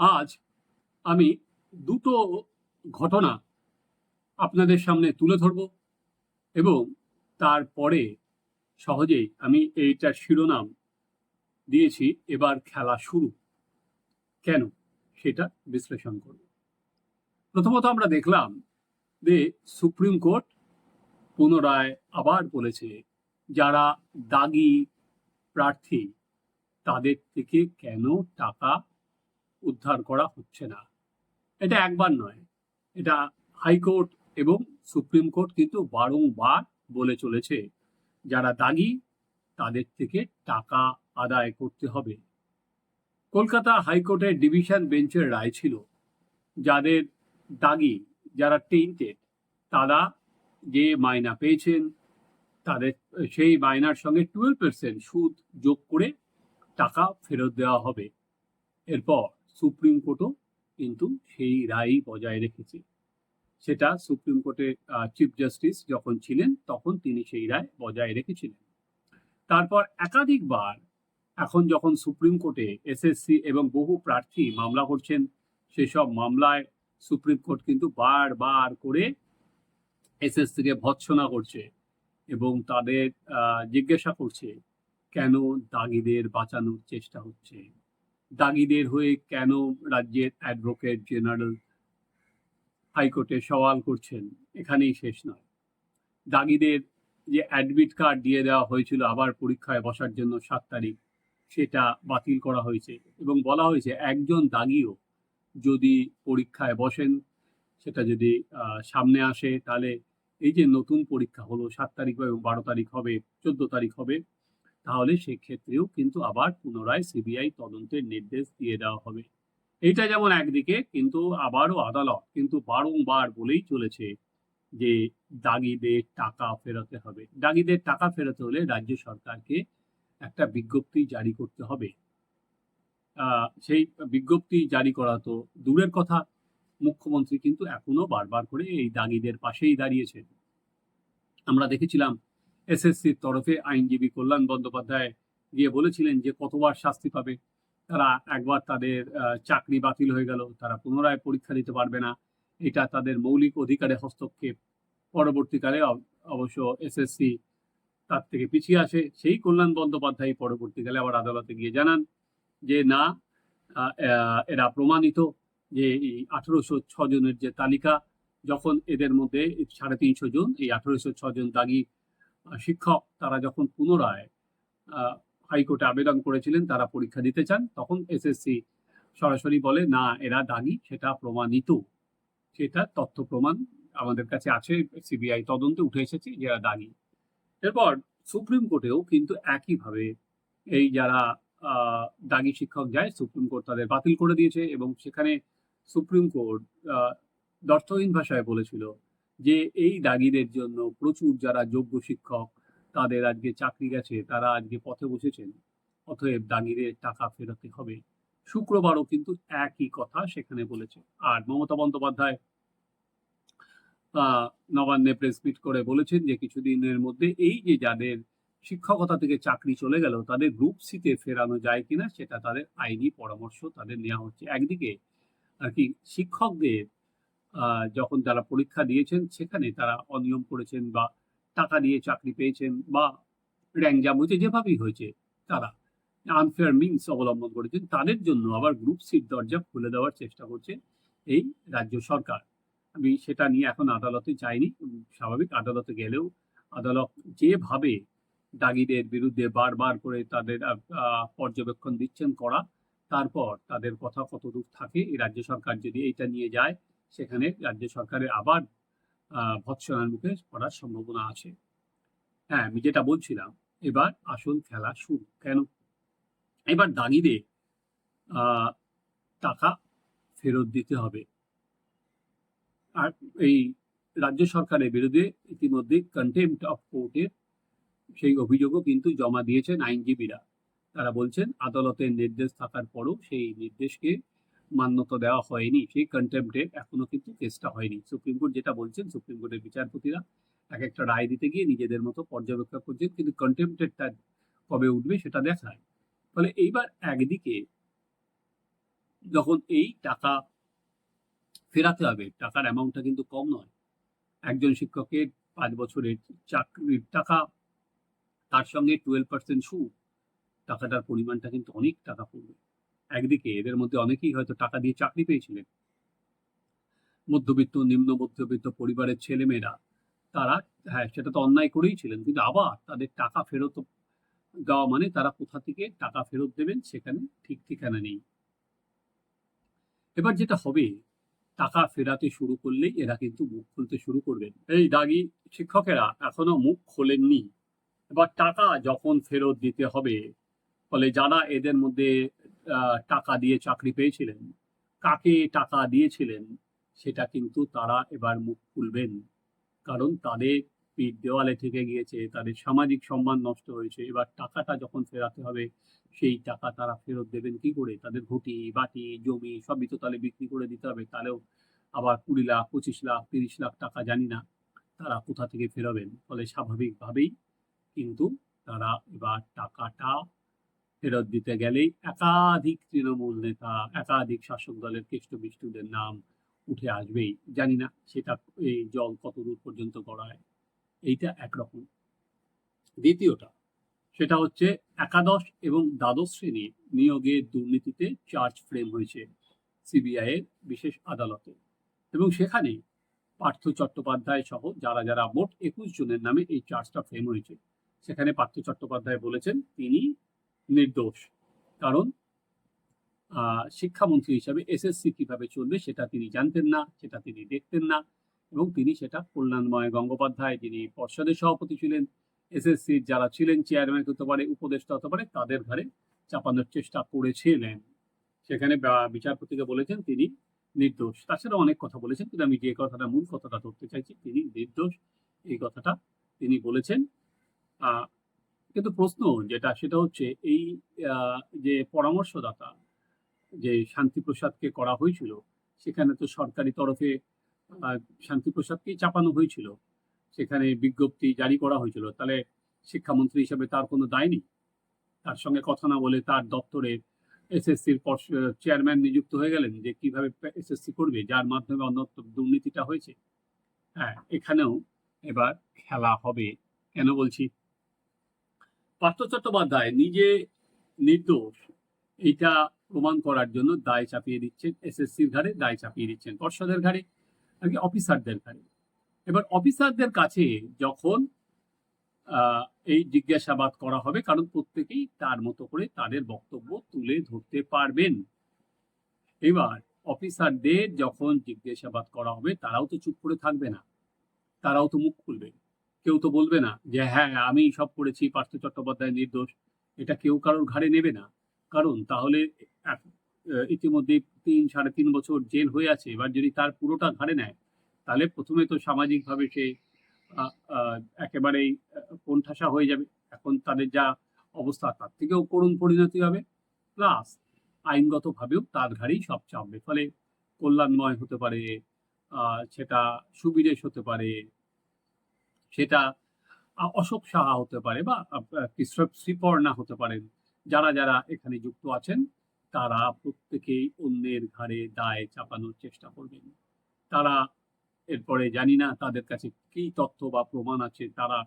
আজ আমি দুটো ঘটনা আপনাদের সামনে তুলে ধরব এবং তারপরে সহজেই আমি এইটার শিরোনাম দিয়েছি। এবার খেলা শুরু। কেন সেটা বিশ্লেষণ করব। প্রথমত আমরা দেখলাম যে সুপ্রিম কোর্ট পুনরায় আবার বলেছে, যারা দাগি প্রার্থী, তাদের থেকে কেন টাকা উদ্ধার করা হচ্ছে না। এটা একবার নয়। এটা হাইকোর্ট এবং সুপ্রিম কোর্ট কিন্তু বারংবার বলে চলেছে, যারা দাগি তাদের থেকে টাকা আদায় করতে হবে। কলকাতা হাইকোর্টের ডিভিশন বেঞ্চের রায় ছিল, যাদের দাগি, যারা টেন্টেড তারা যে মাইনা পেয়েছেন, তাদের, সেই মাইনার সঙ্গে টুয়েলভ পার্সেন্ট সুদ যোগ করে টাকা ফেরত দেওয়া হবে। এরপর সুপ্রিম কোর্টও কিন্তু সেই রায়ই বজায় রেখেছে। সেটা সুপ্রিম কোর্টের চিফ জাস্টিস যখন ছিলেন, তখন তিনি সেই রায় বজায় রেখেছিলেন। তারপর একাধিকবার এখন যখন সুপ্রিম কোর্টে এসএসসি এবং বহু প্রার্থী মামলা করছেন, সেসব মামলায় সুপ্রিম কোর্ট কিন্তু বারবার করে এসএসসিকে ভৎসনা করছে এবং তাদের জিজ্ঞাসা করছে, কেন দাগিদের বাঁচানোর চেষ্টা হচ্ছে? দাগিদের হয়ে কেন রাজ্যের অ্যাডভোকেট জেনারেল হাইকোর্টে সওয়াল করছেন এখানেই শেষ নয়। দাগিদের যে অ্যাডমিট কার্ড দিয়ে দেওয়া হয়েছিল আবার পরীক্ষায় বসার জন্য সাত তারিখ, সেটা বাতিল করা হয়েছে এবং বলা হয়েছে একজন দাগিও যদি পরীক্ষায় বসেন, সেটা যদি সামনে আসে, তাহলে এই যে নতুন পরীক্ষা হলো, সাত তারিখ এবং বারো তারিখ হবে, চোদ্দ তারিখ হবে তাহলে সেক্ষেত্রেও কিন্তু আবার পুনরায় সিবিআই তদন্তের নির্দেশ দিয়ে দেওয়া হবে। এটা যেমন একদিকে, কিন্তু আবারও আদালত কিন্তু বারংবার বলেই চলেছে যে দাগিদের টাকা ফেরাতে হবে। দাগিদের টাকা ফেরাতে হলে রাজ্য সরকারকে একটা বিজ্ঞপ্তি জারি করতে হবে। সেই বিজ্ঞপ্তি জারি করা তো দূরের কথা। মুখ্যমন্ত্রী কিন্তু এখনও বারবার করে এই দাগিদের পাশেই দাঁড়িয়েছেন। আমরা দেখেছিলাম এসএসসির তরফে আইনজীবী কল্যাণ বন্দ্যোপাধ্যায় গিয়ে বলেছিলেন যে কতবার শাস্তি পাবে। তারা একবার তাদের চাকরি বাতিল হয়ে গেল, তারা পুনরায় পরীক্ষা দিতে পারবে না। এটা তাদের মৌলিক অধিকারে হস্তক্ষেপ। পরবর্তীকালে অব- অবশ্য এসএসসি তার থেকে পিছিয়ে আসে। সেই কল্যাণ বন্দ্যোপাধ্যায় পরবর্তীকালে আবার আদালতে গিয়ে জানান যে না এরা প্রমাণিত যে এই আঠেরোশো জনের যে তালিকা, যখন এদের মধ্যে সাড়ে তিনশো জন, এই আঠেরোশো জন দাগি শিক্ষক তারা যখন পুনরায় হাইকোর্টে আবেদন করেছিলেন, তারা পরীক্ষা দিতে চান, তখন এসএসসি সরাসরি বলে, না, এরা দাগি, সেটা প্রমাণিত। সেটা তথ্য প্রমাণ আমাদের কাছে আছে, সিবিআই তদন্তে উঠে এসেছে যে এরা দাগি। এরপর সুপ্রিম কোর্টেও কিন্তু একইভাবে এই যারা দাগি শিক্ষক যায়, সুপ্রিম কোর্ট তাদের বাতিল করে দিয়েছে এবং সেখানে সুপ্রিম কোর্ট দর্থহীন ভাষায় বলেছিল যে এই দাগিদের জন্য প্রচুর যারা যোগ্য শিক্ষক তাদের আজকে চাকরি গেছে, তারা আজকে পথে বসেছেন। অতএব দাগিদের টাকা ফেরাতে হবে। শুক্রবারও কিন্তু একই কথা সেখানে বলেছে। আর মমতা বন্দ্যোপাধ্যায় নবান্নে প্রেস মিট করে বলেছেন যে কিছুদিনের মধ্যে এই যে যাদের শিক্ষকতা থেকে চাকরি চলে গেল, তাদের গ্রুপ সিতে ফেরানো যায় কিনা সেটা তাদের আইনি পরামর্শ তাদের নেওয়া হচ্ছে। একদিকে আর কি শিক্ষকদের যখন তারা পরীক্ষা দিয়েছেন, সেখানে তারা অনিয়ম করেছেন বা টাকা দিয়ে চাকরি পেয়েছেন বা র্যাঙ্ক জাম হয়েছে যেভাবেই হয়েছে, তারা আনফেয়ার মিনস অবলম্বন করেছেন, তাদের জন্য আবার গ্রুপ সিট দরজা খুলে দেওয়ার চেষ্টা করছে এই রাজ্য সরকার। আমি সেটা নিয়ে এখন আদালতে যাইনি স্বাভাবিক আদালতে গেলেও আদালত যেভাবে দাগিদের বিরুদ্ধে বারবার করে তাদের পর্যবেক্ষণ দিচ্ছেন করা, তারপর তাদের কথা কতদূর থাকে, এই রাজ্য সরকার যদি এইটা নিয়ে যায় সেখানে রাজ্য সরকারের আবার ভৎসনার মুখে পড়ার সম্ভাবনা আছে। হ্যাঁ আমি যেটা বলছিলাম, এবার আসল খেলা শুরু। কেন? এবার দাগিদের টাকা ফেরত দিতে হবে। আর এই রাজ্য সরকারের বিরুদ্ধে ইতিমধ্যে কন্টেম্পট অফ কোর্টের সেই অভিযোগও কিন্তু জমা দিয়েছেন আইনজীবীরা। তারা বলছেন, আদালতের নির্দেশ থাকার পরও সেই নির্দেশকে মান্যতা দেওয়া হয়নি, সেই কন্টেম্পটে এখনও কিন্তু কেসটা হয়নি। সুপ্রিম কোর্ট যেটা বলছেন সুপ্রিম কোর্টের বিচারপতিরা এক একটা রায় দিতে গিয়ে নিজেদের মতো পর্যবেক্ষণ করছেন কিন্তু কন্টেম্পটেডটা কবে উঠবে সেটা দেখায়। ফলে এইবার একদিকে যখন এই টাকা ফেরাতে হবে, টাকার অ্যামাউন্টটা কিন্তু কম নয়। একজন শিক্ষকের পাঁচ বছরের চাকরির টাকা, তার সঙ্গে টুয়েলভ পার্সেন্ট সুদ, টাকাটার পরিমাণটা কিন্তু অনেক টাকা পড়বে। একদিকে এদের মধ্যে অনেকেই হয়তো টাকা দিয়ে চাকরি পেয়েছিলেন। মধ্যবিত্ত, নিম্ন মধ্যবিত্ত পরিবারের ছেলেমেয়েরা, তারা হ্যাঁ সেটা তো অন্যায় করেই ছিলেন, কিন্তু আবার তাদের টাকা ফেরত দেওয়া মানে তারা কোথা থেকে টাকা ফেরত দেবেন সেখানে ঠিক ঠিকানা নেই। এবার যেটা হবে, টাকা ফেরাতে শুরু করলেই এরা কিন্তু মুখ খুলতে শুরু করবেন। এই দাগি শিক্ষকেরা এখনও মুখ খোলেননি। এবার টাকা যখন ফেরত দিতে হবে, ফলে যারা এদের মধ্যে টাকা দিয়ে চাকরি পেয়েছিলেন। কাকে টাকা দিয়েছিলেন, সেটা কিন্তু তারা এবার মুখ খুলবেন। কারণ তাদের পিঠ দেওয়ালে থেকে গিয়েছে, তাদের সামাজিক সম্মান নষ্ট হয়েছে। এবার টাকাটা যখন ফেরাতে হবে, সেই টাকা তারা ফেরত দেবেন কি করে? তাদের ঘটি, বাটি, জমি সবই তো তাহলে বিক্রি করে দিতে হবে। তাহলেও আবার কুড়ি লাখ, পঁচিশ লাখ, তিরিশ লাখ টাকা জানি না, তারা কোথা থেকে ফেরাবেন? ফলে স্বাভাবিকভাবেই কিন্তু তারা এবার টাকাটা ফেরত দিতে গেলেই একাধিক তৃণমূল নেতা, একাধিক শাসক দলের কেষ্ট বিষ্টুদের নাম উঠে আসবেই। জানি না সেটা এই জল কত দূর পর্যন্ত গড়ায়। এইটা একরকম। দ্বিতীয়টা, সেটা হচ্ছে একাদশ এবং দ্বাদশ শ্রেণি নিয়োগের দুর্নীতিতে চার্জ ফ্রেম হয়েছে সিবিআই এর বিশেষ আদালতে। এবং সেখানে পার্থ চট্টোপাধ্যায় সহ যারা যারা মোট একুশ জনের নামে এই চার্জটা ফ্রেম হয়েছে, সেখানে পার্থ চট্টোপাধ্যায় বলেছেন, তিনি নির্দোষ। কারণ শিক্ষামন্ত্রী হিসাবে এসএসসি কীভাবে চলবে সেটা তিনি জানতেন না, সেটা তিনি দেখতেন না এবং তিনি সেটা কল্যাণময় গঙ্গোপাধ্যায় যিনি পর্ষদের সভাপতি ছিলেন এসএসসি যারা ছিলেন চেয়ারম্যান হতে পারে, উপদেষ্টা হতে পারে, তাদের ঘরে চাপানোর চেষ্টা করেছিলেন। সেখানে বিচারপতিকে বলেছেন তিনি নির্দোষ। তাছাড়া অনেক কথা বলেছেন, কিন্তু আমি যে কথাটা, মূল কথাটা ধরতে চাইছি, তিনি নির্দোষ। এই কথাটা তিনি বলেছেন। কিন্তু প্রশ্ন যেটা, সেটা হচ্ছে এই যে পরামর্শদাতা, যে শান্তিপ্রসাদকে করা হয়েছিল, সেখানে তো সরকারি তরফে শান্তিপ্রসাদকেই চাপানো হয়েছিল। সেখানে বিজ্ঞপ্তি জারি করা হয়েছিল। তাহলে শিক্ষামন্ত্রী হিসেবে তার কোনো দায় নেই? তার সঙ্গে কথা না বলে তার দপ্তরে এসএসসির চেয়ারম্যান নিযুক্ত হয়ে গেলেন যে কীভাবে এসএসসি করবে, যার মাধ্যমে অন্যত্র দুর্নীতিটা হয়েছে। হ্যাঁ এখানেও এবার খেলা হবে। কেন বলছি? পার্থ চট্টোপাধ্যায় নিজে নির্দোষ এইটা প্রমাণ করার জন্য দায় চাপিয়ে দিচ্ছেন এসএসসির ঘাড়ে, দায় চাপিয়ে দিচ্ছেন পর্ষদের ঘাড়ে, আর কি অফিসারদের ঘাড়ে। এবার অফিসারদের কাছে যখন এই জিজ্ঞাসাবাদ করা হবে, কারণ প্রত্যেকেই তার মতো করে তাদের বক্তব্য তুলে ধরতে পারবেন। এবার অফিসারদের যখন জিজ্ঞাসাবাদ করা হবে, তারাও তো চুপ করে থাকবে না। তারাও তো মুখ খুলবে। কেউ তো বলবে না যে হ্যাঁ আমি সব করেছি, পার্থ চট্টোপাধ্যায় নির্দোষ। এটা কেউ কারোর ঘাড়ে নেবে না। কারণ তাহলে ইতিমধ্যে তিন, সাড়ে তিন বছর জেল হয়ে আছে। এবার যদি তার পুরোটা ঘাড়ে নেয়, তাহলে প্রথমে তো সামাজিকভাবে সে একেবারেই কোণঠাসা হয়ে যাবে। এখন তাদের যা অবস্থা, তার থেকেও করুণ পরিণতি হবে। প্লাস, আইনগতভাবেও তার ঘাড়েই সব চাপবে। ফলে কল্যাণময় হতে পারে সেটা সুবিদেশ হতে পারে। সেটা অশোক সাহা হতে পারে বা শ্রীপর্ণা হতে পারেন। যারা যারা এখানে যুক্ত আছেন, তারা প্রত্যেকেই অন্যের ঘাড়ে দায় চাপানোর চেষ্টা করবেন। তারা, এরপরে জানি না তাদের কাছে কি তথ্য বা প্রমাণ আছে, তারা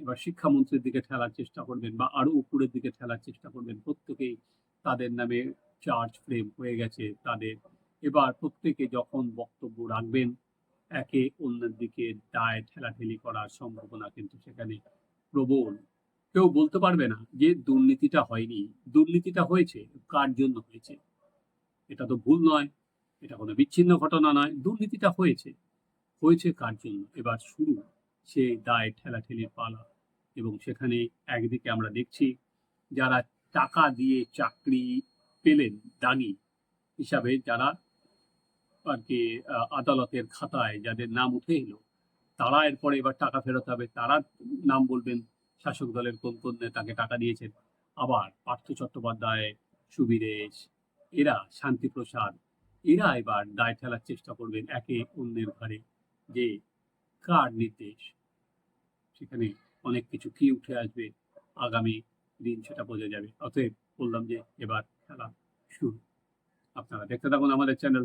এবার শিক্ষামন্ত্রীর দিকে ঠেলার চেষ্টা করবেন বা আরও উপরের দিকে ঠেলার চেষ্টা করবেন। প্রত্যেকেই তাদের নামে চার্জ ফ্রেম হয়ে গেছে তাদের। এবার প্রত্যেকে যখন বক্তব্য রাখবেন একে অন্যের দিকে দায় ঠেলাঠেলি করার সম্ভাবনা কিন্তু সেখানে প্রবল। কেউ বলতে পারবে না যে দুর্নীতিটা হয়নি। দুর্নীতিটা হয়েছে, কার জন্য হয়েছে? এটা তো ভুল নয়, এটা কোনো বিচ্ছিন্ন ঘটনা নয়। দুর্নীতিটা হয়েছে। হয়েছে কার জন্য? এবার শুরু সেই দায় ঠেলাঠেলির পালা। এবং সেখানে একদিকে আমরা দেখছি যারা টাকা দিয়ে চাকরি পেলেন দাগি হিসাবে, যারা আর কি আদালতের খাতায় যাদের নাম উঠে এলো, তারা এরপরে এবার টাকা ফেরত হবে। তারা নাম বলবেন শাসক দলের কোন কোন নেতাকে টাকা দিয়েছেন। আবার পার্থ চট্টোপাধ্যায়, সুবিরেশ, এরা শান্তিপ্রসাদ, এরা এবার দায় ঠেলার চেষ্টা করবেন একে অন্যের ঘরে যে কার নির্দেশ। সেখানে অনেক কিছু কি উঠে আসবে, আগামী দিন সেটা বোঝা যাবে। অতএব বললাম যে এবার খেলা শুরু। আপনারা দেখতে থাকুন আমাদের চ্যানেল